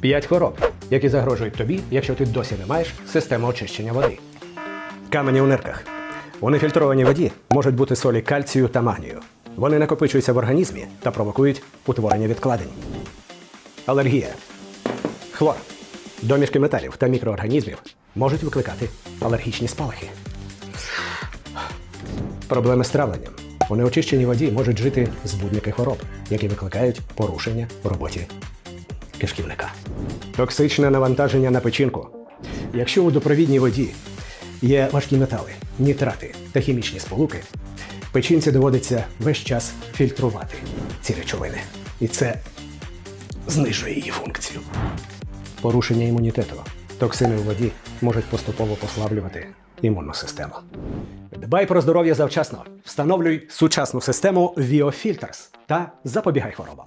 П'ять хвороб, які загрожують тобі, якщо ти досі не маєш системи очищення води. Камені у нирках. У нефільтрованій воді можуть бути солі кальцію та магнію. Вони накопичуються в організмі та провокують утворення відкладень. Алергія. Хлор. Домішки металів та мікроорганізмів можуть викликати алергічні спалахи. Проблеми з травленням. У неочищеній воді можуть жити збудники хвороб, які викликають порушення в роботі кишківника. Токсичне навантаження на печінку. Якщо у допровідній воді є важкі метали, нітрати та хімічні сполуки, печінці доводиться весь час фільтрувати ці речовини. І це знижує її функцію. Порушення імунітету. Токсини у воді можуть поступово послаблювати імунну систему. Дбай про здоров'я завчасно. Встановлюй сучасну систему VioFilters та запобігай хворобам.